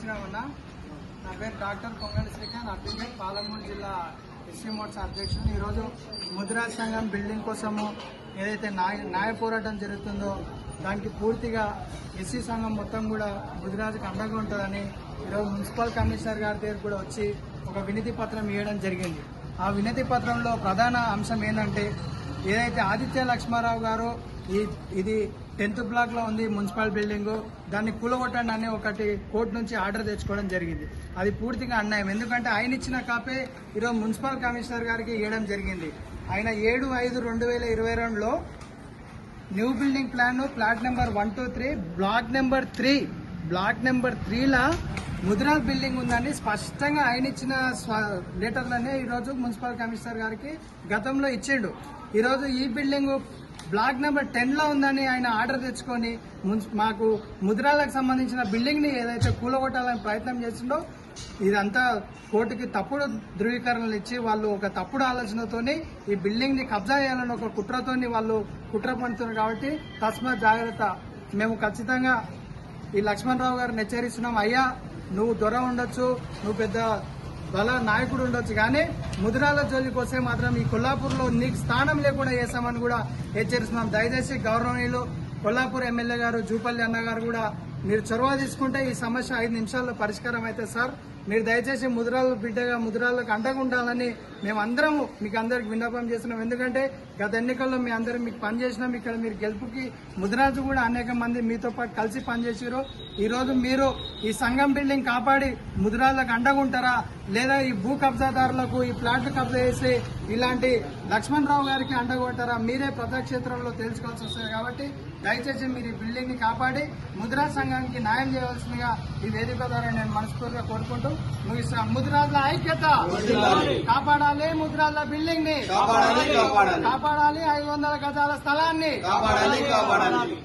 శ్రీరామ్ అన్న నా పేరు డాక్టర్ పొంగలి శ్రీకాంత్. అడ్వకేట్ పాలమూరు జిల్లా ఎస్సీ మోట్స్ అధ్యక్షుడు. ఈరోజు ముద్రా సంఘం బిల్డింగ్ కోసము ఏదైతే న్యాయ న్యాయ పోరాటం జరుగుతుందో దానికి పూర్తిగా ఎస్సీ సంఘం మొత్తం కూడా ముదిరాజుకు అండగా ఉంటుందని ఈరోజు మున్సిపల్ కమిషనర్ గారి దగ్గర కూడా వచ్చి ఒక వినతి పత్రం ఇవ్వడం జరిగింది. ఆ వినతి పత్రంలో ప్రధాన అంశం ఏంటంటే ఏదైతే ఆదిత్య లక్ష్మారావు గారు ఈ ఇది టెన్త్ బ్లాక్లో ఉంది మున్సిపల్ బిల్డింగ్. దాన్ని కూలగొట్టండి అని ఒకటి కోర్టు నుంచి ఆర్డర్ తెచ్చుకోవడం జరిగింది. అది పూర్తిగా అన్యాయం. ఎందుకంటే ఆయన ఇచ్చిన కాపే ఈరోజు మున్సిపల్ కమిషనర్ గారికి ఇవ్వడం జరిగింది. ఆయన ఏడు ఐదు రెండు వేల ఇరవై రెండులో new building plan plot number one two three block number three block number త్రీలా ముదిరాల్ బిల్డింగ్ ఉందని స్పష్టంగా ఆయన ఇచ్చిన స్వ- లెటర్లనే ఈరోజు మున్సిపల్ కమిషనర్ గారికి గతంలో ఇచ్చిండు. ఈరోజు ఈ బిల్డింగ్ బ్లాక్ నెంబర్ టెన్లో ఉందని ఆయన ఆర్డర్ తెచ్చుకొని మాకు ముద్రాలకు సంబంధించిన బిల్డింగ్ని ఏదైతే కూలగొట్టాలని ప్రయత్నం చేసిండో ఇదంతా కోర్టుకి తప్పుడు ధృవీకరణలు ఇచ్చి వాళ్ళు ఒక తప్పుడు ఆలోచనతోని ఈ బిల్డింగ్ని కబ్జా చేయాలని ఒక కుట్రతోని వాళ్ళు కుట్ర పడుతున్నారు కాబట్టి తస్మాత్ జాగ్రత్త. మేము ఖచ్చితంగా ఈ లక్ష్మణరావు గారిని హెచ్చరిస్తున్నాం. అయ్యా నువ్వు దొర ఉండొచ్చు నువ్వు పెద్ద బల నాయకుడు ఉండొచ్చు కానీ ముదిరాల జోలికి వస్తే మాత్రం ఈ కొల్లాపూర్లో నీకు స్థానం లేకుండా చేస్తామని కూడా హెచ్చరిస్తున్నాం. దయచేసి గౌరవనీయులు కొల్లాపూర్ ఎమ్మెల్యే గారు జూపల్లి అన్న గారు కూడా మీరు చొరవ తీసుకుంటే ఈ సమస్య ఐదు నిమిషాల్లో పరిష్కారం అయితే సార్. మీరు దయచేసి ముద్రాలు బిడ్డగా ముదిరాలకు అండగా ఉండాలని మేమందరము మీకు అందరికి విన్నపం చేస్తున్నాం. ఎందుకంటే గత ఎన్నికల్లో మీ అందరం మీకు పనిచేసినాం. ఇక్కడ మీరు గెలుపుకి ముదిరాజు కూడా అనేక మంది మీతో పాటు కలిసి పనిచేసారు ఈరోజు మీరు ఈ సంఘం బిల్డింగ్ కాపాడి ముద్రాలకు అండగా ఉంటారా? లేదా ఈ భూ కబ్జాదారులకు ఈ ప్లాట్లు కబ్జా చేసి ఇలాంటి లక్ష్మణ్ రావు గారికి అండగా ఉంటారా మీరే ప్రజాక్షేత్రంలో తెలుసుకోవాల్సి వస్తుంది కాబట్టి దయచేసి మీరు ఈ బిల్డింగ్ని కాపాడి ముద్రా సంఘానికి న్యాయం చేయవలసిందిగా ఈ వేదిక ద్వారా నేను మనస్ఫూర్తిగా కోరుకుంటూ ముగిస్తున్నాం ముద్రాజుల ఐక్యత కాపాడాలి ముద్రాజుల బిల్డింగ్ని కాపాడాలి, ఐదు వందల గజాల స్థలాన్ని కాపాడాలి కాపాడాలి.